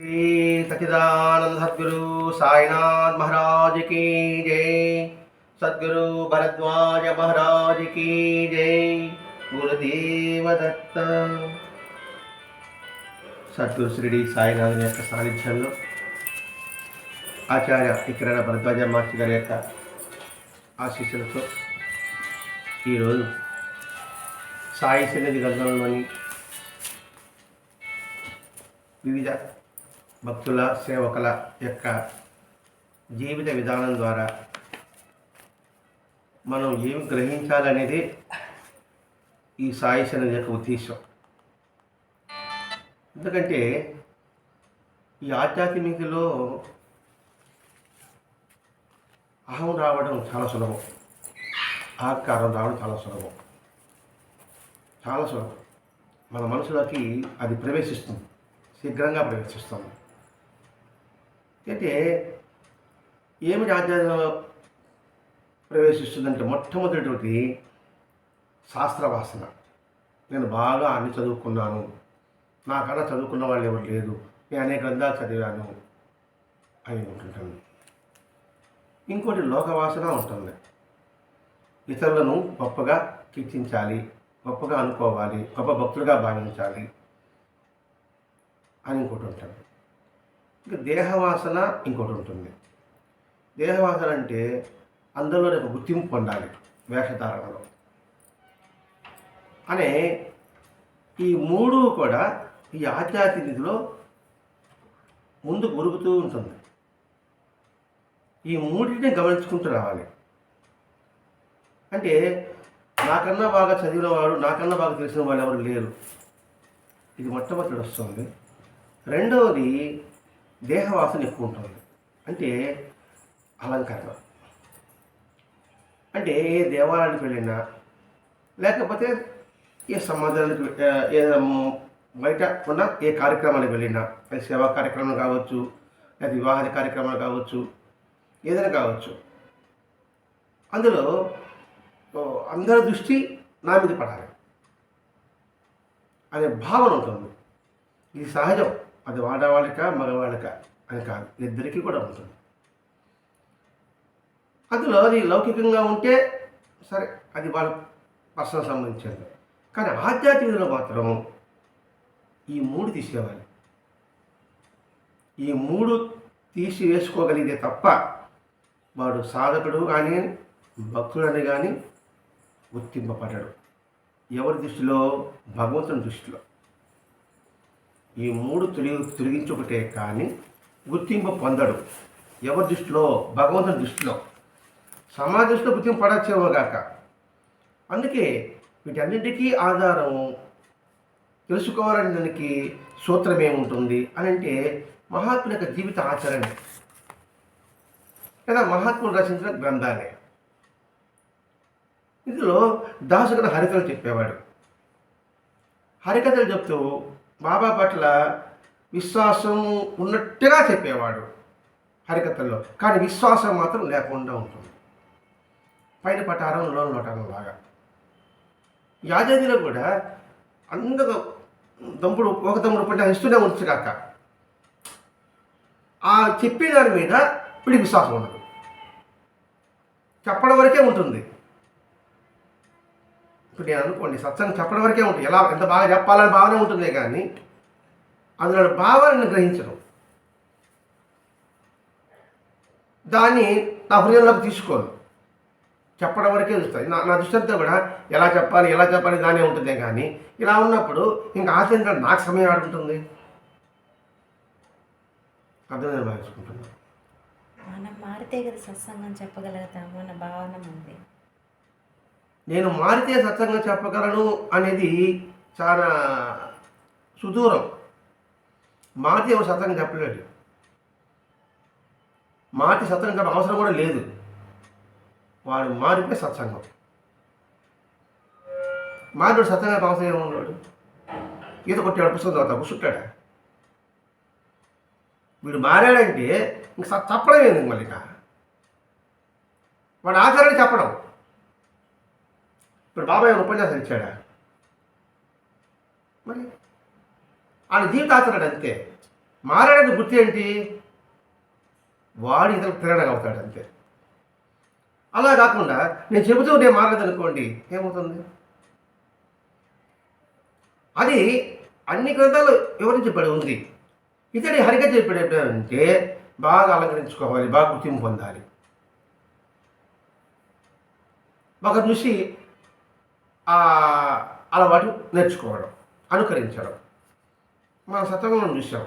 श्री सच्चिदानंद सदगुरु साईनाथ महाराज की जय सदगुरु भरद्वाज महाराज की जय గురుదేవ దత్త సద్గురు శ్రీడి సాయినాథుని యొక్క సాన్నిధ్యంలో ఆచార్య ఇక్కడ భరద్వాజ మహర్షి గారి యొక్క ఆశీస్సులతో ఈరోజు సాయి సన్నిధి గ్రంథంలోని వివిధ భక్తుల సేవకుల యొక్క జీవిత విధానం ద్వారా మనం ఏమి గ్రహించాలనేది ఈ సాయి సన్నిధి యొక్క ఉద్దేశం. ఎందుకంటే ఈ ఆధ్యాత్మికలో అహం రావడం చాలా సులభం. అహంకారం రావడం చాలా సులభం. చాలా సులభం. మన మనసులోకి అది ప్రవేశిస్తుంది. శీఘ్రంగా ప్రవేశిస్తుంది. అయితే ఏమిటి ఆధ్యాత్మికంలో ప్రవేశిస్తుందంటే మొట్టమొదటిది శాస్త్రవాసన నేను బాగా అన్ని చదువుకున్నాను. నాకన్నా చదువుకున్న వాళ్ళు ఎవరు లేదు నేను అనేక గ్రంథాలు చదివాను అని ఉంటుంటాను ఇంకోటి లోకవాసన ఉంటుంది. ఇతరులను గొప్పగా కీర్తించాలి గొప్పగా అనుకోవాలి గొప్ప భక్తులుగా భావించాలి అని ఇంకోటి ఉంటుంది. ఇంకా దేహవాసన ఇంకోటి ఉంటుంది దేహవాసన అంటే అందులో ఒక గుర్తింపు పొందాలి వేషధారణలో. అనే ఈ మూడు కూడా ఈ ఆధ్యాత్మికతలో ముందు గురుగుతూ ఉంటుంది. ఈ మూడింటిని గమనించుకుంటూ రావాలి. అంటే నాకన్నా బాగా చదివిన వాడు నాకన్నా బాగా తెలిసిన వాళ్ళు ఎవరు లేరు. ఇది మొట్టమొదటి వస్తుంది. రెండవది దేహవాసన ఎక్కువ ఉంటుంది అంటే అలంకరణ. అంటే ఏ దేవాలయానికి వెళ్ళినా లేకపోతే ఏ సమాజానికి ఏ- బయట ఉన్న ఏ కార్యక్రమానికి వెళ్ళినా అది సేవా కార్యక్రమం కావచ్చు లేదా వివాహ కార్యక్రమాలు కావచ్చు ఏదైనా కావచ్చు. అందులో అందరి దృష్టి నా మీద పడాలి. అనే భావన ఉంటుంది. ఇది సహజం. అది ఆడవాళ్ళక మగవాళ్ళక అని కాదు. ఇద్దరికీ కూడా ఉంటుంది. అందులో అది లౌకికంగా ఉంటే సరే అది వాళ్ళ పర్సనల్ సంబంధించింది కానీ ఆధ్యాత్మికలో మాత్రం ఈ మూడు తీసేవాలి ఈ మూడు తీసి వేసుకోగలిగితే తప్ప వాడు సాధకుడు కానీ భక్తుడని కానీ గుర్తింపబడ్డాడు ఎవరి దృష్టిలో? భగవంతుని దృష్టిలో. ఈ మూడు తొలగి తొలగించుకుంటే కానీ గుర్తింపు పొందడు. ఎవరి దృష్టిలో? భగవంతుని దృష్టిలో. సమాజ దృష్టిలో గుర్తింపు పడచ్చేమో గాక. అందుకే వీటన్నిటికీ ఆధారం తెలుసుకోవాలని దానికి సూత్రం ఏముంటుంది అని అంటే మహాత్ముల యొక్క జీవిత ఆచరణ. లేదా మహాత్ములు రచించిన గ్రంథాలే. ఇందులో దాసుకుని హరికథలు చెప్పేవాడు. హరికథలు చెప్తూ బాబా పట్ల విశ్వాసం ఉన్నట్టుగా చెప్పేవాడు హరికథల్లో. కానీ విశ్వాసం మాత్రం లేకుండా ఉంటుంది. పైన పటారం లోన లోటారం లాగా. యాజాదిలో కూడా అందరూ దమ్ముడు ఒక దమ్ముడు పట్ల ఇస్తూనే ఉండొచ్చు కాక ఆ చెప్పే దాని మీద ఇప్పుడు విశ్వాసం ఉండదు. చెప్పడం వరకే ఉంటుంది. ఇప్పుడు నేను అనుకోండి సత్సంగం చెప్పడం వరకే ఉంటుంది. ఎలా ఎంత బాగా చెప్పాలని భావన ఉంటుంది కానీ అందులో భావాలను గ్రహించడం. దాన్ని నా హృదయంలోకి తీసుకోను. చెప్పడం వరకే చూస్తుంది నా నా దృష్టి అంతా కూడా ఎలా చెప్పాలి ఎలా చెప్పాలి దానే ఉంటుంది కానీ ఇలా ఉన్నప్పుడు ఇంకా ఆచరించడం నాకు సమయం ఆడుకుంటుంది. అర్థం భావించుకుంటున్నాను మనం మారితే కదా సత్సంగం చెప్పగలుగుతాము మన భావన ఉంది నేను మారితే సత్సంగం చెప్పగలను అనేది చాలా సుదూరం. మారితే ఎవరు సత్సంగం చెప్పలేడు. మాటి సత్సంగం చెప్ప అవసరం కూడా లేదు. వాడు మారిపోయి సత్సంగం. మారిపోయి సత్సంగం అవసరం ఏమున్నాడు ఈత కొట్టాడు పుస్తకం తర్వాత కూర్చుంటాడా? వీడు మారాడంటే ఇంక చెప్పడం ఏంది మళ్ళీ వాడు ఆచరణ చెప్పడం. ఇప్పుడు బాబాయ్ ఒక ఉపన్యాసం ఇచ్చాడా? మరి? ఆయన జీవితాచరణ అంతే. మారాడని గుర్తు ఏంటి? వాడు ఇతరులకు తిరగడం అవుతాడు అంతే. అలా కాకుండా నేను చెబుతూ నేను మారలేదనుకోండి ఏమవుతుంది? అది అన్ని గ్రంథాలు వివరించబడి ఉంది. ఇతడి హరిక చెప్పేటప్పుడు అంటే బాగా అలంకరించుకోవాలి బాగా గుర్తింపు పొందాలి. ఒక చూసి అలవాటు నేర్చుకోవడం అనుకరించడం. మన సత్సంగం చూసాం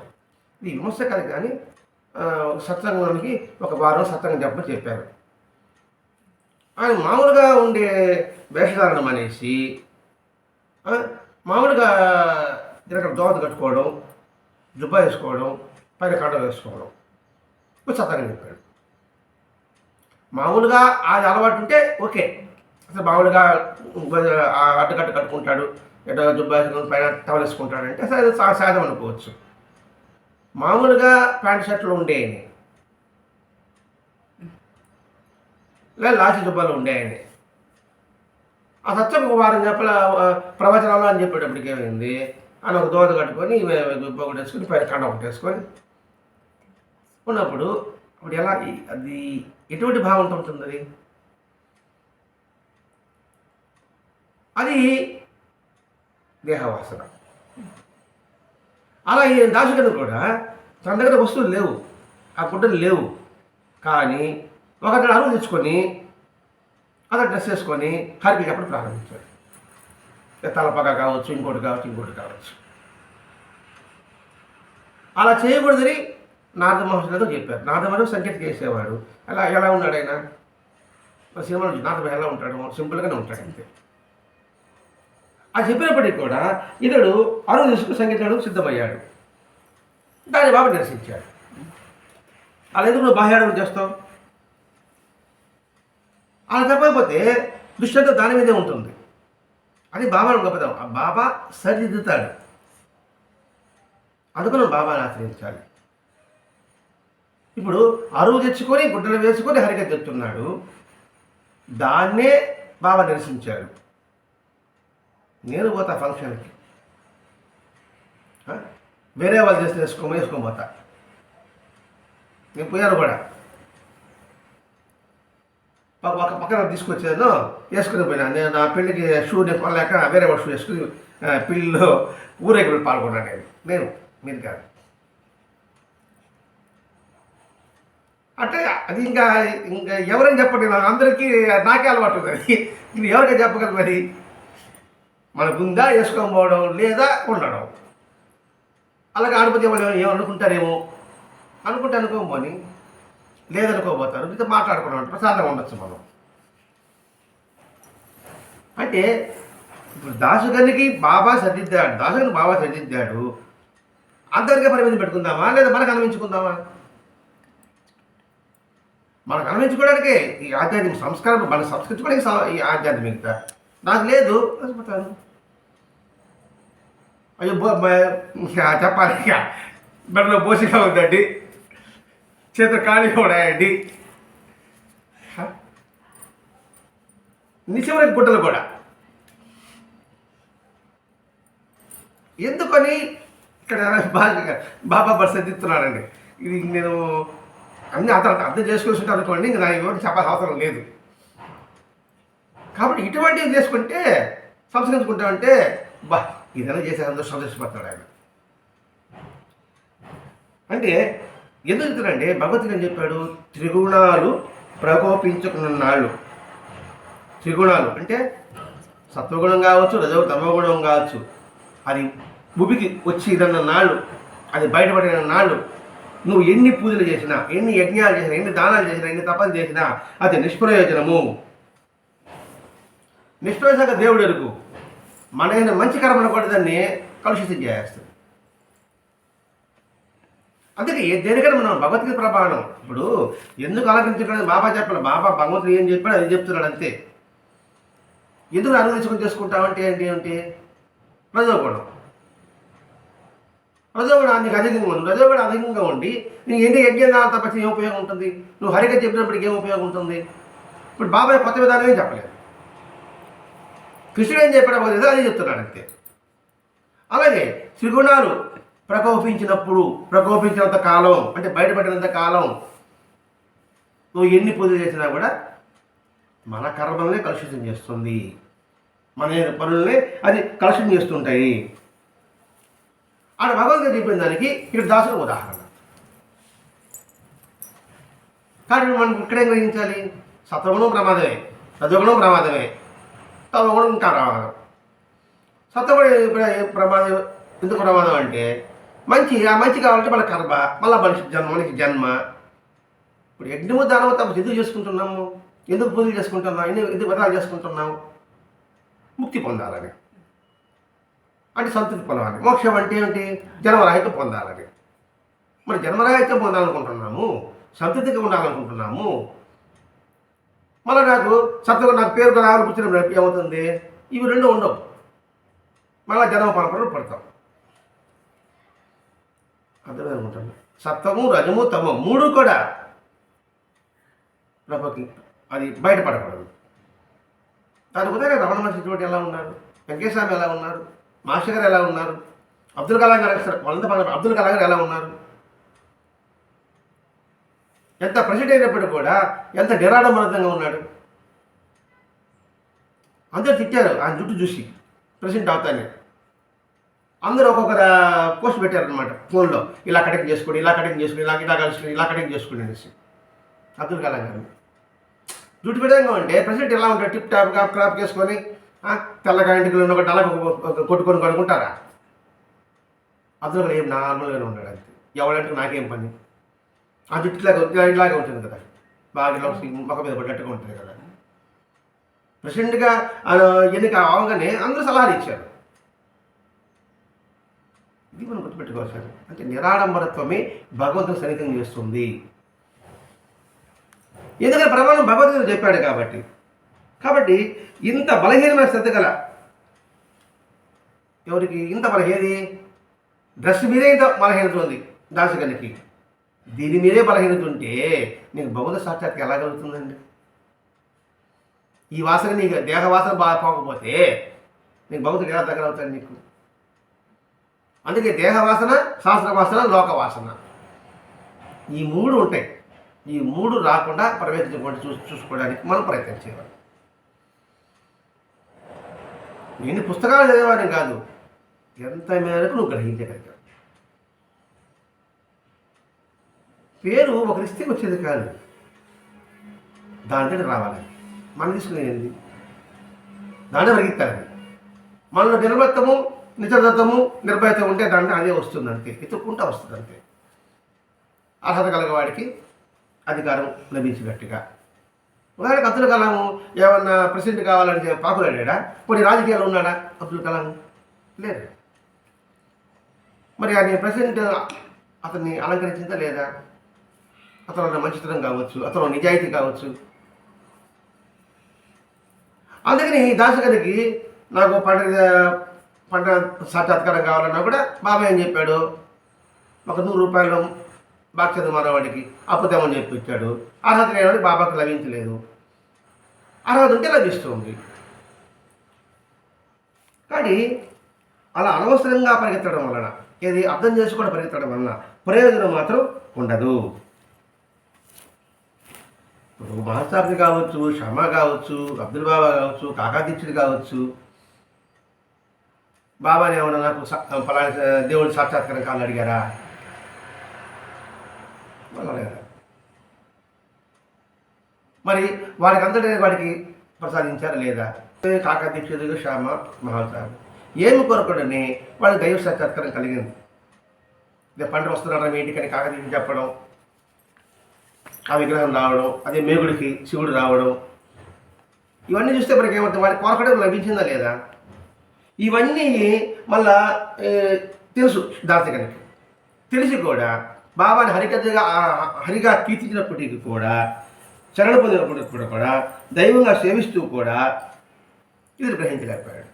ఇది విమర్శ కాదు కానీ ఆ, ఒక సత్సంగానికి ఒక వారం సత్సంగం చెప్ప చెప్పారు. ఆయన మామూలుగా ఉండే వేషధారణం అనేసి మామూలుగా ఇక్కడ దోత కట్టుకోవడం దుబ్బా వేసుకోవడం పైన కట్ట వేసుకోవడం. ఒక సత్సంగం చెప్పాడు. మామూలుగా అది అలవాటు ఉంటే ఓకే. అసలు మామూలుగా ఆ అడ్డకట్ట కట్టుకుంటాడు ఎటో జుబ్బా పైన టవల్ వేసుకుంటాడు అంటే అసలు సాధం అనుకోవచ్చు. మామూలుగా ప్యాంట్ షర్ట్లు ఉండేవి లేదా లాచి జుబ్బాలు ఉండేవి ఆ సత్యం ఒక వారం చెప్పల ప్రవచనాలు అని చెప్పేటప్పటికి ఏమైంది? అని ఒక దోత కట్టుకొని జుబ్బ ఒకటి వేసుకొని పైన కండ ఒకటి వేసుకొని ఉన్నప్పుడు అప్పుడు ఎలా అది ఎటువంటి భావంతో ఉంటుంది అది అది దేహవాసన. అలా ఈ కూడా తన దగ్గర వస్తువులు లేవు ఆ గుడ్డలు లేవు. కానీ ఒకటి అరువు తెచ్చుకొని అతను డ్రెస్ వేసుకొని హరికి చెప్పడం ప్రారంభించాడు. ఇక కావచ్చు ఇంకోటి కావచ్చు ఇంకోటి కావచ్చు. అలా చేయకూడదని నారద మహర్షులతో చెప్పారు. నారద మహర్షి సంకేతం చేసేవాడు. అలా ఎలా ఉన్నాడు ఆయన? మన సినిమాలో నారద ఎలా ఉంటాడు? సింపుల్గానే ఉంటాడు అంతే. అది చెప్పినప్పటికీ కూడా ఇతడు అరువు తీసుకుని సంగీతానికి సిద్ధమయ్యాడు. దాన్ని బాబు నిరసించాడు అలా ఎందుకు నువ్వు బాహ్యాడం చేస్తావు. అలా తప్పకపోతే దృష్టి దాని మీదే ఉంటుంది. అది బాబా గొప్పదం ఆ బాబా సరిదిద్దుతాడు. అందుకు నువ్వు బాబాను ఆశ్రయించాలి. ఇప్పుడు అరువు తెచ్చుకొని గుడ్డలు వేసుకొని హరిగా చెప్తున్నాడు దాన్నే బాబా నిరసించాడు నేను పోతా ఫంక్షన్కి. వేరే వాళ్ళు చేస్తే వేసుకో వేసుకొని పోతా. నేను పోయాను కూడా. ఒక పక్కన తీసుకొచ్చాను వేసుకుని పోయినా. నేను నా పెళ్ళికి షూ నేను కొనలేక వేరే వాడు షూ వేసుకుని పెళ్ళిలో ఊరేగి పాల్గొన్నాను నేను. నేను మీరు కాదు. అంటే అది ఇంకా ఇంకా ఎవరైనా చెప్పండి నాకు అందరికీ నాకే అలవాటు ఉంది. ఇది ఎవరికైనా చెప్పగలరు మరి? మనకుందా వేసుకొని పోవడం లేదా ఉండడం. అలాగే ఆడపతి వాళ్ళు ఏమనుకుంటారేమో? అనుకుంటే అనుకోమని లేదనుకోబోతారు మీతో మాట్లాడుకున్నాం ప్రశాంతంగా ఉండొచ్చు మనం. అంటే ఇప్పుడు దాసుగనికి బాబా సర్దిద్దాడు. దాసుగని బాబా సర్దిద్దాడు. అందరికీ పరిమితి పెట్టుకుందామా? లేదా మనకు అనుమించుకుందామా? మనకు అనుమించుకోవడానికే ఈ ఆధ్యాత్మిక సంస్కారం మన సంస్కరించుకోవడానికి ఈ ఆధ్యాత్మికత. నాకు లేదు. చచ్చిపోతాను అయ్యో బో చెప్పాలి ఇక. బడిలో బోసిగా ఉందండి. చేత ఖాళీగా ఉన్నాయండి. నిశివరికి గుడ్డలు కూడా. ఎందుకని? ఇక్కడ బాగా బాబా బస్ ఎత్తున్నాడండి ఇది నేను అన్ని అతను అర్థం చేసుకొచ్చుంటే అనుకోండి ఇంకా నాకు ఎవరికి చెప్పాల్సిన అవసరం లేదు. కాబట్టి ఇటువంటివి చేసుకుంటే సంస్కరించుకుంటామంటే బా ఇదైనా చేసే సంతోషం సంతోషపడతాడు ఆయన. అంటే ఎందుకు చెప్తున్నాడంటే భగవద్గీత ఏం చెప్పాడు? త్రిగుణాలు ప్రకోపించుకున్నాళ్ళు త్రిగుణాలు అంటే సత్వగుణం కావచ్చు రజో తమగుణం కావచ్చు. అది భూమికి వచ్చి ఇదన్న నాళ్ళు అది బయటపడిన నాళ్ళు. నువ్వు ఎన్ని పూజలు చేసినా ఎన్ని యజ్ఞాలు చేసినా ఎన్ని దానాలు చేసినా ఎన్ని తపన చేసినా అది నిష్ప్రయోజనము. నిష్ప్రయోజక దేవుడు ఎరుగు. మన మంచి కర్మలు కూడా దాన్ని కలుషితం చేస్తుంది అందుకే దేనికైనా మనం భగవద్గీత ప్రమాణం. ఇప్పుడు ఎందుకు ఆలోచించడం బాబా చెప్పాలి బాబా భగవంతుడు ఏం చెప్పాడు అది చెప్తున్నాడు అంతే. ఎందుకు అనుగ్రహించుకుని చేసుకుంటావంటే ఏంటి అంటే రజోగుణం రజోగుణం నీకు అధికంగా ఉంది. రజోగుణం అధికంగా ఉండి నీకు ఎన్ని యజ్ఞాలు తప్ప ఏం ఉపయోగం ఉంటుంది? నువ్వు హరిగా చెప్పినప్పటికి ఏం ఉపయోగం ఉంటుంది? ఇప్పుడు బాబాయ్ కొత్త విధానం ఏం చెప్పలేదు. కృష్ణుడు ఏం చెప్పాడు భగవద్గీత అదే చెప్తున్నాడు అంతే. అలాగే త్రిగుణాలు ప్రకోపించినప్పుడు ప్రకోపించినంత కాలం అంటే బయటపడినంత కాలం నువ్వు ఎన్ని పూజలు చేసినా కూడా మన కర్మల్ని కలుషితం చేస్తుంది. మన పనుల్ని అది కలుషితం చేస్తుంటాయి. ఆడ భగవద్గీత చెప్పిన దానికి ఇక్కడ దాసుడు ఉదాహరణ. కానీ మనం ఇక్కడేం గ్రహించాలి? సత్వగుణం ప్రమాదమే రజగుణం ప్రమాదమే. తమగుణం ఇంకా ప్రమాదం సత్వగుణం ప్రమాదం ఎందుకు ప్రమాదం అంటే మంచి ఆ మంచి కావాలంటే మన కర్మ మళ్ళీ మనిషి జన్మ మనకి జన్మ. ఇప్పుడు యజ్ఞము దానము తప్ప ఎందుకు చేసుకుంటున్నాము? ఎందుకు పూజలు చేసుకుంటున్నాం? ఎందుకు ఎందుకు వ్రతాలు చేసుకుంటున్నాం? ముక్తి పొందాలని. అంటే సంతృప్తి పొందాలని. మోక్షం అంటే ఏంటి జన్మరాహిత్యం పొందాలని. మరి జన్మరాహిత్యం పొందాలనుకుంటున్నాము? సంతృప్తిగా ఉండాలనుకుంటున్నాము? మళ్ళీ నాకు సత్తుగా నాకు పేరు రావాలి కూర్చున్నప్పుడు ఏమవుతుంది? ఇవి రెండు ఉండవు. మళ్ళీ జన్మ పరపరలు పడతాం. అర్థమే అనుకుంటాను సత్వము రజము తమ మూడు కూడా ప్రభుకి అది బయటపడకూడదు. దాని ఉదయం రమణ మహర్షి చోటు ఎలా ఉన్నారు? వెంకటేశ్వర ఎలా ఉన్నారు? మాస్టర్ గారు ఎలా ఉన్నారు? అబ్దుల్ కలాం గారు వాళ్ళంతా అబ్దుల్ కలాం గారు ఎలా ఉన్నారు? ఎంత ప్రెసిడెంట్ అయినప్పుడు కూడా ఎంత నిరాడంబరంగా ఉన్నాడు. అందరూ తిట్టారు ఆయన జుట్టు చూసి ప్రెసిడెంట్ అవుతానే. అందరూ ఒక్కొక్కరు పోస్ట్ పెట్టారనమాట ఫోన్లో. ఇలా కటింగ్ చేసుకోండి ఇలా కటింగ్ చేసుకోండి ఇలా ఇలా కలుసుకుని ఇలా కటింగ్ చేసుకోండి అనేసి. అబ్దుల్ కలాం గారు. జుట్టు విధంగా ఉంటే ప్రెసిడెంట్ ఎలా ఉంటాడు? టిప్ టాప్గా క్రాప్ చేసుకొని తెల్లగా ఇంటికి ఒక అలా కొట్టుకొని కొనుక్కుంటారా అబ్దుల్ కలాం ఏం నార్మల్గానే ఉన్నాడు అంతే. ఎవడంటే నాకేం పని? ఆ జుట్టు ఇలాగా ఇలాగే ఉంటుంది కదా. బాగా ఇలా మొక్క మీద పడ్డట్టుగా ఉంటుంది కదా. ప్రెసిడెంట్గా ఎన్నిక అవగానే అందరూ సలహాలు ఇచ్చారు. ఇది మనం గుర్తుపెట్టుకోవాలి అంటే నిరాడంబరత్వమే భగవంతుని సన్నిహితం చేస్తుంది. ఎందుకంటే ప్రమాణం భగవద్గీత చెప్పాడు కాబట్టి. కాబట్టి ఇంత బలహీనమైన శ్రద్ధ గల ఎవరికి? ఇంత బలహీనది? డ్రెస్ మీదే ఇంత బలహీనత ఉంది దాసగనికి దీని మీదే బలహీనత ఉంటే నీకు బౌద్ధ సాక్షాత్కి ఎలా కలుగుతుందండి? ఈ వాసన నీకు దేహ వాసన బాగా పోకపోతే నీకు భగవతుడు ఎలా దగ్గర అవుతాడు నీకు? అందుకే దేహ వాసన శాస్త్ర వాసన లోక వాసన. ఈ మూడు ఉంటాయి. ఈ మూడు రాకుండా ప్రవేశించకుండా చూ చూసుకోవడానికి మనం ప్రయత్నం చేయాలి. నేను పుస్తకాలు చదివేవాడిని కాదు. ఎంత మేరకు నువ్వు గ్రహించగలిగావు? పేరు ఒక రిస్తే వచ్చేది కాదు. దాంట్లో రావాలి. మనం తీసుకునేది దాంట్లో వరిగిస్తారు మనలో నిర్మత్తము నిజదత్తము నిర్భయత ఉంటే దాంట్లో అదే వస్తుంది అంతే. ఎత్తుక్కుంటా వస్తుంది అంతే. అర్హత కలగవాడికి అధికారం లభించినట్టుగా. ఒకవేళ అబ్దుల్ కలాం ఏమన్నా ప్రెసిడెంట్ కావాలని చెప్పి పాకులాడా కొన్ని రాజకీయాలు ఉన్నాడా అబ్దుల్ కలాం? లేదు. మరి ఆయన ప్రెసిడెంట్ అతన్ని అలంకరించిందా లేదా? అతను మంచితనం కావచ్చు అతను నిజాయితీ కావచ్చు. అందుకని దాసగారికి నాకు పంట పంట సాక్షాత్కారం కావాలన్నా కూడా బాబాయ్ అని చెప్పాడు? ఒక నూరు రూపాయలు బాక్సది మనవాడికి అప్పుతామని చెప్పి ఇచ్చాడు. అర్హత లేనివాడికి బాబాకి లభించలేదు. అర్హత ఉంటే లభిస్తుంది. కానీ అలా అనవసరంగా పరిగెత్తడం వలన ఏది అర్థం చేసుకుని పరిగెత్తడం వలన ప్రయోజనం మాత్రం ఉండదు. మహాసారథి కావచ్చు శర్మ కావచ్చు అబ్దుల్ బాబా కావచ్చు కాకా కావచ్చు బాబాని ఏమన్నా నాకు సా- దేవుడు సాక్షాత్కారం కావాలని అడిగారా? మరి వారికి అందరి వాడికి ప్రసాదించారా లేదా? కాకా దీక్షితుడు శ్యామ మహాసారథి ఏమి కొరకడని వాడికి దైవ సాక్షాత్కారం కలిగింది. ఇదే పంట వస్తున్నారా మీ ఇంటికని కాకతీయ చెప్పడం. ఆ విగ్రహం రావడం అదే మేగుడికి శివుడు రావడం. ఇవన్నీ చూస్తే మనకి ఏమవుతుంది వారి కోరకడం లభించిందా లేదా? ఇవన్నీ మళ్ళా తెలుసు దార్శకనికి తెలిసి కూడా బాబాని హరికథగా హరిగా కీర్తించినప్పటికీ కూడా శరణ పొందినప్పటికీ కూడా కూడా దైవంగా సేవిస్తూ కూడా ఇది గ్రహించలేకపోయాడు.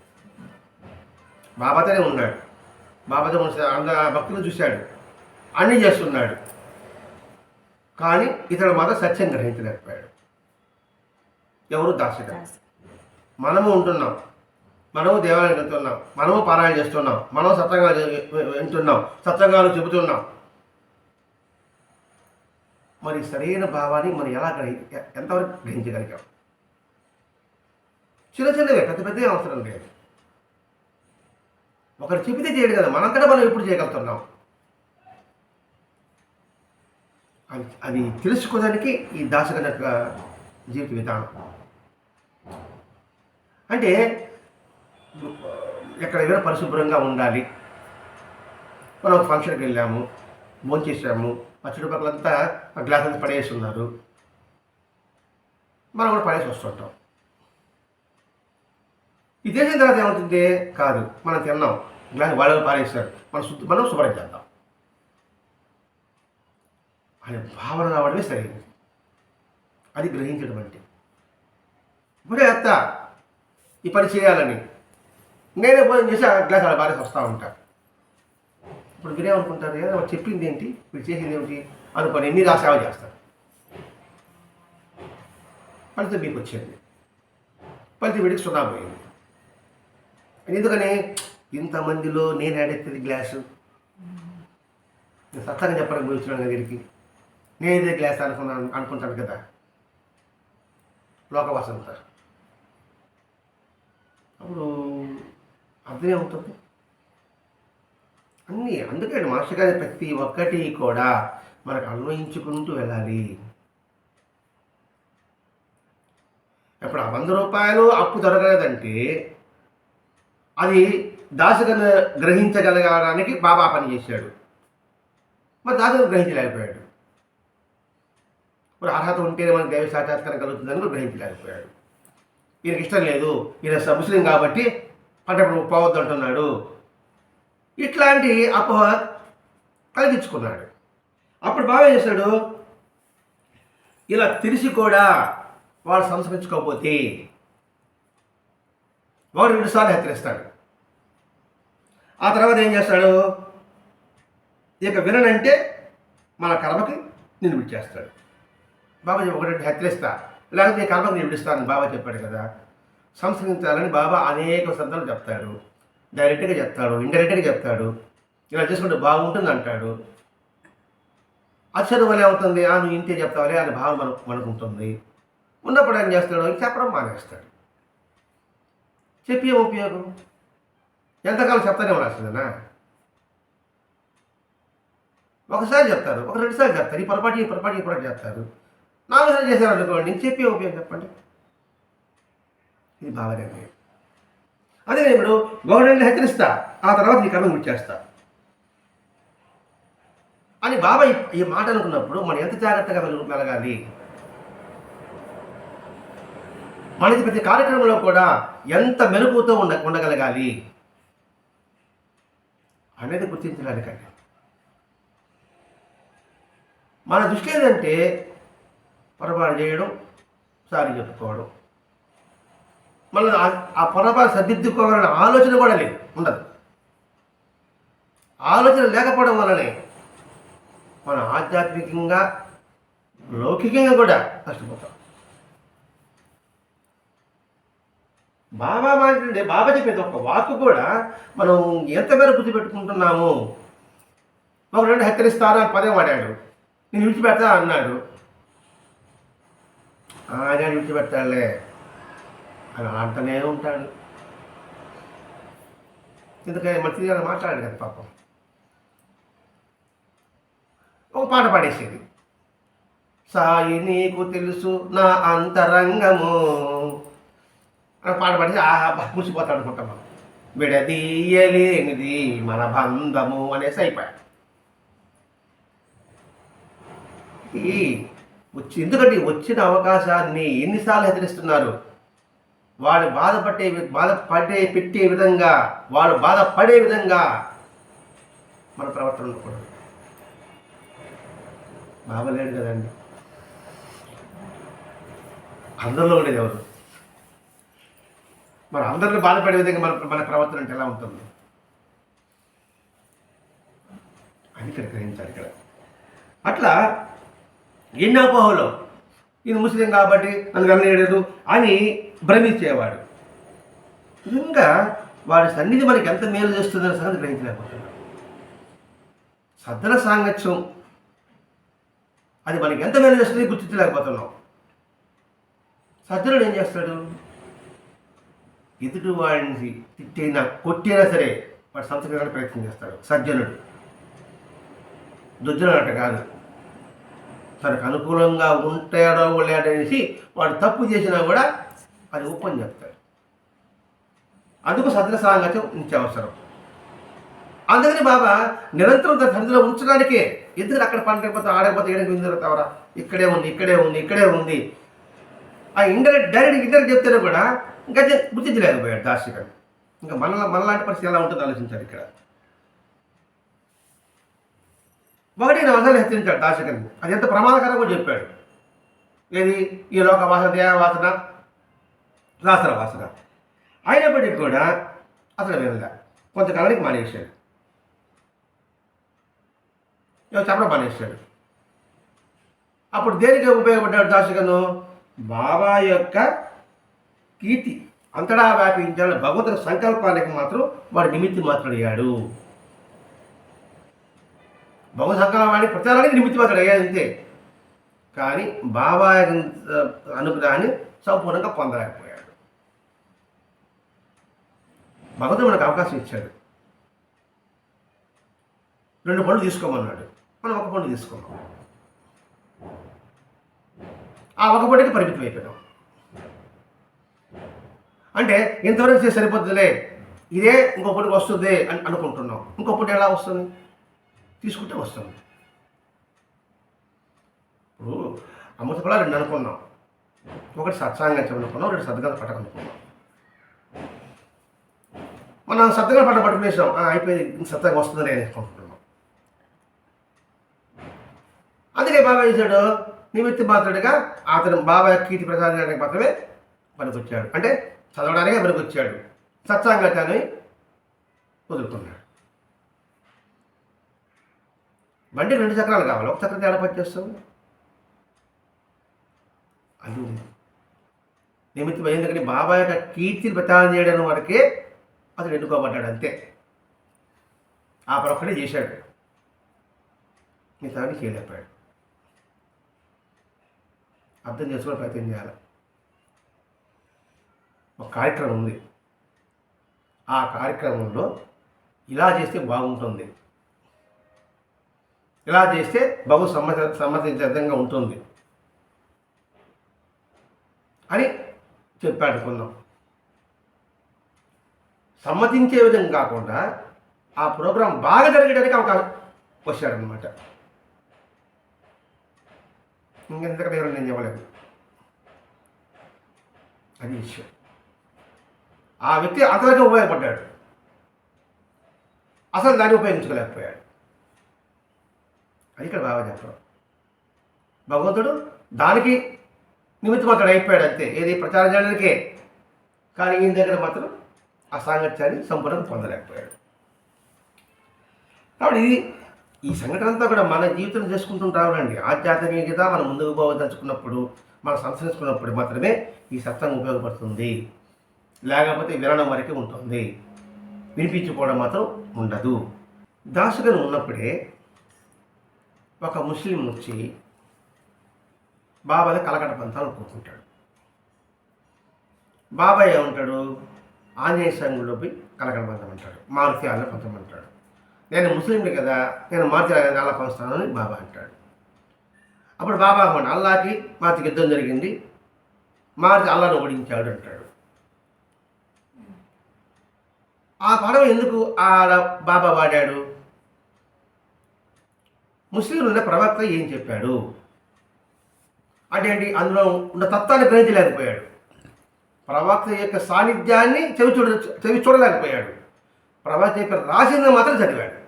బాబాతోనే ఉన్నాడు. బాబాతో అంద భక్తులు చూశాడు. అన్నీ చేస్తున్నాడు. కానీ ఇతడు మాత్రం సత్యం గ్రహించలేకపోయాడు. ఎవరు దాసగా దాస్ మనము ఉంటున్నాం. మనము దేవాలయం వెళ్తున్నాం మనము పారాయణ చేస్తున్నాం. మనం సత్సంగాలు చే- వింటున్నాం. సత్సంగాలు చెబుతున్నాం. మరి సరైన భావాన్ని మనం ఎలా గ్రహి ఎంతవరకు గ్రహించగలిగాం? చిన్న చిన్నవే పెద్ద పెద్ద అవసరం లేదు. ఒకరు చెబితే చేయడు కదా. మనంతటా మనం ఎప్పుడు చేయగలుగుతున్నాం? అది అది తెలుసుకోవడానికి ఈ దాసగన యొక్క జీవిత విధానం. అంటే ఎక్కడైనా పరిశుభ్రంగా ఉండాలి మనం ఒక ఫంక్షన్కి వెళ్ళాము భోంచేసాము ఆ చుట్టుపక్కలంతా ఆ గ్లాస్ అంతా పడేసి ఉన్నారు. మనం కూడా పడేసి వస్తుంటాం ఇది చేసిన తర్వాత ఏమవుతుంది? కాదు మనం తిన్నాం గ్లాస్ వాళ్ళు పారేస్తారు మనం శుద్ధి మనం శుభ్రం చేద్దాం. అనే భావన రావడమే సరైనది. అది గ్రహించడం అంటే. ఇప్పుడే అత్త ఈ పని చేయాలని. నేనే భోజనం చేసి ఆ గ్లాస్ అలా బాగా వస్తూ ఉంటాను ఇప్పుడు మీరేమనుకుంటారు ఏదో చెప్పింది ఏంటి? వీళ్ళు చేసింది ఏమిటి? అనుకోని ఎన్ని రా చేస్తారు ఫలితం మీకు వచ్చింది. ఫలితం వీడికి సున్నా పోయింది. ఎందుకని? ఇంతమందిలో నేను ఆడెత్తది గ్లాసు. సత్తాన్ని చెప్పడానికి పోయి వచ్చినాను దగ్గరికి నేను ఇదే గ్లాస్ అనుకున్నాను అనుకుంటాను కదా. లోకవాసంత అప్పుడు అర్థమే అవుతుంది. అన్నీ అందుకే మాస్టర్ గారి ప్రతి ఒక్కటి కూడా మనకు అన్వయించుకుంటూ వెళ్ళాలి. ఇప్పుడు ఆ వంద రూపాయలు అప్పు దొరకలేదంటే అది దాసుగను గ్రహించగలగడానికి బాబా పని చేశాడు. మరి దాసుగను గ్రహించలేకపోయాడు. మరి అర్హత ఉంటేనే మనకు దైవ సాక్షాత్కారం కలుగుతుందని కూడా గ్రహించలేకపోయాడు. ఈయనకి ఇష్టం లేదు. ఈయన స- ముస్లిం కాబట్టి పంటప్పుడు పోవద్దు అంటున్నాడు. ఇట్లాంటి అపోహ కలిగించుకున్నాడు. అప్పుడు బాగా చేశాడు? ఇలా తెలిసి కూడా వాడు సంస్కరించుకోకపోతే వాడు రెండుసార్లు హెచ్చరిస్తాడు. ఆ తర్వాత ఏం చేస్తాడు? ఇక విననంటే మన కర్మకి నిన్ను విడిచేస్తాడు బాబా చెప్పి ఒకటి హెచ్చరిస్తా లేకపోతే కర్మకు కర్మకి బాబా చెప్పాడు కదా. సంస్కరించాలని బాబా అనేక సందర్భాలు చెప్తాడు. డైరెక్ట్గా చెప్తాడు ఇండైరెక్ట్గా చెప్తాడు. ఇలా చేసుకుంటే బాగుంటుంది అంటాడు. అచ్చరు వల్ల ఏమవుతుంది ఆ నువ్వు ఇంతే చెప్తావలే అనే భావం మనకు మనకు ఉంటుంది. ఉన్నప్పుడు ఏం చేస్తాడు చెప్పడం మానేస్తాడు. చెప్పి ఏం ఉపయోగం? ఎంతకాలం చెప్తానే ఉండాల్సిందేనా ఒకసారి చెప్తారు ఒక రెండుసారి చెప్తారు. ఈ పొరపాటు ఈ పొరపాటు ఈ పొరపాటు చెప్తారు. నాలుగు సార్లు చేశారు అనుకోండి చెప్పే చెప్పి ఉపయోగం చెప్పండి. ఇది భావనే అదే నేను ఇప్పుడు గవర్నమెంట్ని హెచ్చరిస్తా ఆ తర్వాత నీ కర్మ గుర్చేస్తా అని బాబాయ్ ఈ- మాట అనుకున్నప్పుడు మనం ఎంత జాగ్రత్తగా మెలగాలి మనకి ప్రతి కార్యక్రమంలో కూడా ఎంత మెరుగుతో ఉండ ఉండగలగాలి అనేది గుర్తించడానికండి. మన దృష్టి ఏంటంటే పొరపాటు చేయడం సారీ చెప్పుకోవడం. మళ్ళీ ఆ- పొరపాటు సర్దిద్దుకోవాలనే ఆలోచన కూడా లేదు ఉండదు. ఆలోచన లేకపోవడం వల్లనే మన ఆధ్యాత్మికంగా లౌకికంగా కూడా కష్టపోతాం బాబా మాట్లాడే బాబా చెప్పేది ఒక వాక్కు కూడా మనం ఎంత మేర గుర్తుపెట్టుకుంటున్నాము ఒక రెండు హెచ్చరిస్తాను అని పదే వాడాడు నేను విడిచిపెడతా అన్నాడు. ఆయన విడిచిపెట్టాలే అని అంటనే ఉంటాడు. ఎందుకని మంచిగా మాట్లాడాడు కదా పాపం. ఒక పాట పాడేసేది. సాయి నీకు తెలుసు నా అంతరంగము అని పాట పాడేసి ఆహా బా, అనుకుంటాం మనం. విడదీయలేనిది మన బంధము అనేసి అయిపోయాడు. ఈ వచ్చి ఎందుకంటే వచ్చిన అవకాశాన్ని ఎన్నిసార్లు హెచ్చరిస్తున్నారు? వాడు బాధపడే బాధపడే పెట్టే విధంగా వాడు బాధపడే విధంగా మన ప్రవర్తన ఉండకూడదు బాగలేడు కదండి అందరిలో ఉండేది ఎవరు? మరి అందరిని బాధపడే విధంగా మన మన ప్రవర్తన అంటే ఎలా ఉంటుంది? అని ఇక్కడ గ్రహించాలి ఇక్కడ. అట్లా ఎన్ని అపోహలో. ఈయన ముస్లిం కాబట్టి అందుకని వెళ్ళలేదు అని భ్రమించేవాడు. నిజంగా వాడి సన్నిధి మనకి ఎంత మేలు చేస్తుందనే సంగతి గ్రహించలేకపోతున్నాం. సద్దన సాంగత్యం. అది మనకి ఎంత మేలు చేస్తుంది గుర్తించలేకపోతున్నాం. సజ్జనుడు ఏం చేస్తాడు? ఎదుటి వాడిని తిట్టైనా కొట్టైనా సరే వాడు సంస్కరించడానికి ప్రయత్నం చేస్తాడు సజ్జనుడు. దుర్జనుడు అంట కాదు. తనకు అనుకూలంగా ఉంటాడో లేడనేసి వాడు తప్పు చేసినా కూడా అది ఒప్పని చెప్తాడు. అందుకు సజ్జన సాంగత్యం అవసరం. అందుకని బాబా నిరంతరం తన సన్నిధిలో ఉంచడానికే ఎందుకు అక్కడ పండకపోతే ఆడకపోతే ఏడకి విందుతావరా ఇక్కడే ఉంది ఇక్కడే ఉంది ఇక్కడే ఉంది. ఆ ఇండైరెక్ట్ డైరెక్ట్ ఇండైరెక్ట్ చెప్తేనే కూడా ఇంకా జ- గుర్తించలేకపోయాడు దార్శికం ఇంకా మన మనలాంటి పరిస్థితి ఎలా ఉంటుందో ఆలోచించారు ఇక్కడ. ఒకటి నా హెచ్చరించాడు దాశకని అది ఎంత ప్రమాదకరంగా చెప్పాడు. ఏది? ఈ లోక వాసన దేహ వాసన శాస్త్ర వాసన. అయినప్పటికీ కూడా అసలు వినలే. కొంతకాలానికి మానేశాడు. చెప్పడం మానేశాడు. అప్పుడు దేనికి ఉపయోగపడ్డాడు దాశకను బాబా యొక్క కీర్తి. అంతటా వ్యాపించాలని భగవంతుని సంకల్పానికి మాత్రం వాడు నిమిత్తి మాత్రమయ్యాడు భగవత్ సంకల్పానికి ప్రచారానికి నిమిత్తి మాత్రం అంతే. కానీ బాబా అనుగ్రహాన్ని సంపూర్ణంగా పొందలేకపోయాడు. భగవంతుడు మనకు అవకాశం ఇచ్చాడు. రెండు పనులు తీసుకోమన్నాడు. మనం ఒక పండు తీసుకున్నాం ఆ ఒక పండుగకి పరిమితం అయిపోయాం. అంటే ఇంతవరకు సరిపోతుందిలే. ఇదే ఇంకో పండుగ వస్తుంది అని అనుకుంటున్నాం. ఇంకో పండుగ ఎలా వస్తుంది? తీసుకుంటే వస్తుంది ఇప్పుడు అమృత ఫలాలు రెండు అనుకున్నాం. ఒకటి సత్సాంగం అనుకున్నాం రెండు సద్గత పట్టకం అనుకున్నాం. మనం సత్తగా పట్ట పట్టుకునేసాం. "ఆ, అయిపోయింది. సత్తగా వస్తుందని నేను అనుకుంటున్నాం అందుకే బాబా చేశాడు? నిమిత్తి మాత్రుడిగా అతను బాబా కీర్తి ప్రసాదించడానికి మాత్రమే పనికొచ్చాడు. అంటే చదవడానికే పనికొచ్చాడు. సత్సాంగత్యాన్ని వదులుకున్నాడు. బండి రెండు చక్రాలు కావాలి. ఒక చక్రం తేడా పనిచేస్తావు అది ఉంది నిమిత్తం ఎందుకంటే బాబా యొక్క కీర్తిని ప్రచారం చేయడం వరకే అతడు ఎన్నుకోబడ్డాడు అంతే. ఆ ప్రొక్కడే చేశాడు. మిగతాన్ని చేయలేపాడు అర్థం చేసుకునే ప్రయత్నం చేయాలి. ఒక కార్యక్రమం ఉంది. ఆ కార్యక్రమంలో ఇలా చేస్తే బాగుంటుంది. ఇలా చేస్తే బహు సమ్మత సమ్మతించే విధంగా ఉంటుంది. అని చెప్పాడు కొందాం సమ్మతించే విధంగా కాకుండా ఆ ప్రోగ్రాం బాగా జరగడానికి అవకాశం వచ్చాడనమాట ఇంకెంతకంటే ఎవరు నేను చెప్పలేదు. అది విషయం. ఆ వ్యక్తి అంతవరకు ఉపయోగపడ్డాడు. అసలు దాన్ని ఉపయోగించుకోలేకపోయాడు. అది ఇక్కడ బాగా చెప్పడం. భగవంతుడు దానికి నిమిత్తమాత్రం అయిపోయాడు అంతే. ఏది? ప్రచారం చేయడానికే కానీ ఈయన దగ్గర మాత్రం ఆ సాంగత్యాన్ని సంపూర్ణంగా పొందలేకపోయాడు. కాబట్టి ఇది ఈ సంఘటన అంతా కూడా మన జీవితం చేసుకుంటూ రావాలండి. ఆధ్యాత్మికత మనం ముందుకు పోవదలుచుకున్నప్పుడు మనం సంస్కరించుకున్నప్పుడు మాత్రమే ఈ సత్సంగం ఉపయోగపడుతుంది. లేకపోతే వినడం వరకే ఉంటుంది. వినిపించుకోవడం మాత్రం ఉండదు. దాసుగను ఉన్నప్పుడే ఒక ముస్లిం వచ్చి బాబాని కలకట పంతాలు కోరుకుంటాడు బాబాయ్ ఏమంటాడు? ఆంజనేయ సంఘంలో పోయి కలకట పంతం అంటాడు. మారుతి అలా పంతం అంటాడు. నేను ముస్లింని కదా నేను మారుతి అల్ల పంచుతానని బాబా అంటాడు. అప్పుడు బాబా అన్నాడు అల్లాకి మారుతికి యుద్ధం జరిగింది. మారుతి అల్లాను ఓడించాడు అంటాడు. ఆ పడవ ఎందుకు ఆడ బాబా వాడాడు ముస్లింలు ప్రవక్త ఏం చెప్పాడు? అంటే ఏంటి? అందులో ఉన్న తత్వాన్ని గ్రహించలేకపోయాడు. ప్రవక్త యొక్క సాన్నిధ్యాన్ని చెవి చూడ చెవి చూడలేకపోయాడు. ప్రవక్త యొక్క రాసింది మాత్రం చదివాడు.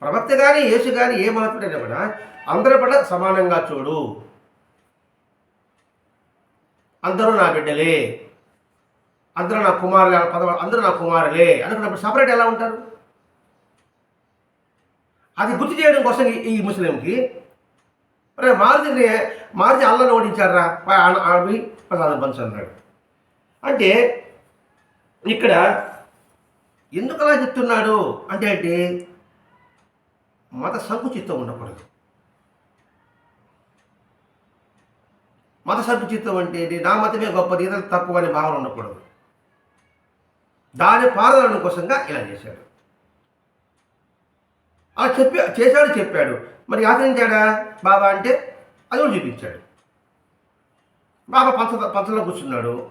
ప్రవక్త కానీ యేసు కానీ ఏ మహత్తుడైనా కూడా అందరి పట్ల సమానంగా చూడు. అందరూ నా బిడ్డలే. అందరూ నా కుమారులే పదవ అందరూ నా కుమారులే అనుకున్నప్పుడు సపరేట్ ఎలా ఉంటారు? అది గుర్తు చేయడం కోసం ఈ- ముస్లింకి రే మారుతిని మారుతి అల్లని ఓడించారా అవి ప్రధాన పంచు అన్నాడు. అంటే ఇక్కడ ఎందుకు అలా చెప్తున్నాడు అంటే అంటే మత సంకుచితం ఉండకూడదు. మత సంకుచితం అంటే ఏంటి? నా మతమే గొప్పది ఇతర తక్కువ అనే భావన ఉండకూడదు. దాని పారదడం కోసంగా ఇలా చేశాడు. అలా చెప్పి చేశాడు చెప్పాడు. మరి ఆచరించాడా బాబా అంటే అది కూడా చూపించాడు. బాబా పంచ పంచలో కూర్చున్నాడు.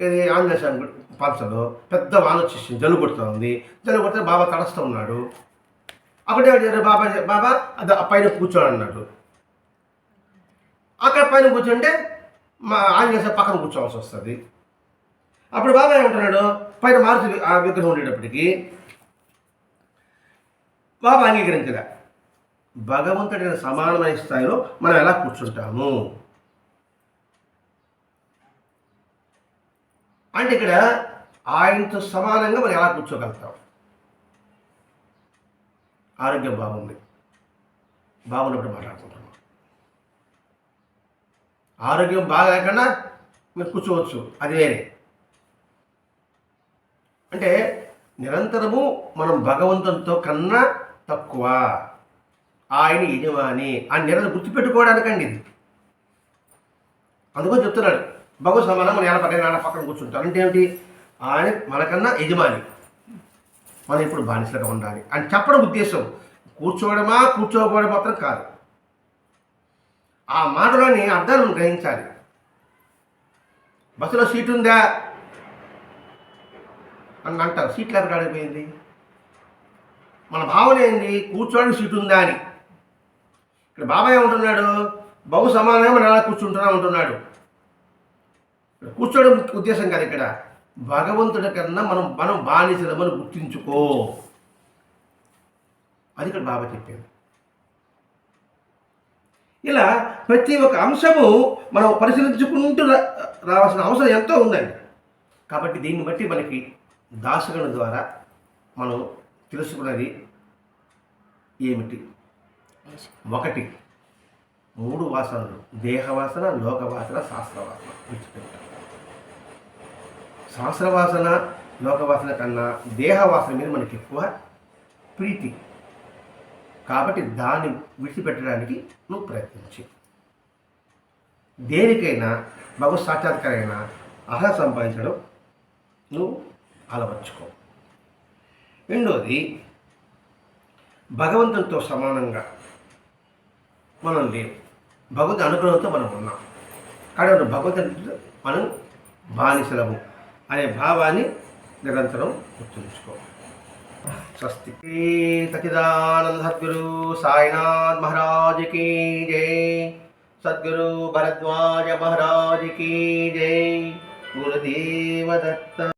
ఇది ఆంజనేయ పంచలో పెద్ద వాన జలు కొడుతూ ఉంది. జలు కొడితే బాబా తడస్తూ ఉన్నాడు. అప్పుడే అడిగారు బాబా బాబా అది పైన కూర్చోడు అన్నాడు. అక్కడ పైన కూర్చుంటే మా ఆంజనేయ పక్కన కూర్చోవాల్సి వస్తుంది. అప్పుడు బాబా ఏమంటున్నాడు? పైన మారుతి ఆ విగ్రహం ఉండేటప్పటికీ బాబా అంగీకరించగా భగవంతుడి సమానమైన స్థాయిలో మనం ఎలా కూర్చుంటాము? అంటే ఇక్కడ ఆయనతో సమానంగా మనం ఎలా కూర్చోగలుగుతాం? ఆరోగ్యం బాగుంది. బాగున్నప్పుడు మాట్లాడుకుంటున్నాం ఆరోగ్యం బాగా మీరు కూర్చోవచ్చు. అది వేరే. అంటే నిరంతరము మనం భగవంతునితో కన్నా తక్కువ. ఆయన యజమాని ఆ నిరంతరం గుర్తుపెట్టుకోవడానికండి ఇది. అందుకని చెప్తున్నాడు. బహు సమానం నేల పక్కన నాన్న పక్కన కూర్చుంటారు. అంటే ఏమిటి? ఆయన మనకన్నా యజమాని. మనం ఇప్పుడు బానిసలుగా ఉండాలి అని చెప్పడం ఉద్దేశం. కూర్చోవడమా కూర్చోకపోవడం మాత్రం కాదు. ఆ మాటలోని అర్థాలను గ్రహించాలి. బస్సులో సీట్ ఉందా? అని అంటారు. సీట్ లేకుండా అడిగిపోయింది మన భావన ఏంది? కూర్చోడానికి సీటు ఉందా అని. ఇక్కడ బాబాయ్ ఉంటున్నాడు బహు సమానంగా మనం ఎలా కూర్చుంటున్నా ఉంటున్నాడు కూర్చోడం కూర్చోవడం ఉద్దేశం కాదు ఇక్కడ. భగవంతుడి కన్నా మనం మనం బానిసలమని గుర్తించుకో. అది ఇక్కడ బాబా చెప్పాడు. ఇలా ప్రతి ఒక్క అంశము మనం పరిశీలించుకుంటూ రా- రావాల్సిన అవసరం ఎంతో ఉందండి. కాబట్టి దీన్ని బట్టి మనకి దాసగణ ద్వారా మనం తెలుసుకున్నది ఏమిటి? ఒకటి మూడు వాసనలు దేహవాసన లోకవాసన శాస్త్రవాసన విడిచిపెట్టాలి శాస్త్రవాసన లోకవాసన కన్నా దేహవాసన మీద మనకి ఎక్కువ ప్రీతి. కాబట్టి దాన్ని విడిచిపెట్టడానికి నువ్వు ప్రయత్నించి. దేనికైనా భగవత్ సాక్షాత్కారైనా అర్హత సంపాదించడం నువ్వు అలవర్చుకో. రెండోది భగవంతునితో సమానంగా మనం లేవు భగవంతు అనుగ్రహంతో మనం ఉన్నాం. కాబట్టి భగవంతునితో మనం బానిసలము అనే భావాన్ని నిరంతరం గుర్తుంచుకోవాలి. స్వస్తి సచిదానందద్గురు సాయినాథ్ మహారాజ్ జై. సద్గురు భరద్వాజ మహారాజ్ జై. గురుదేవదత్త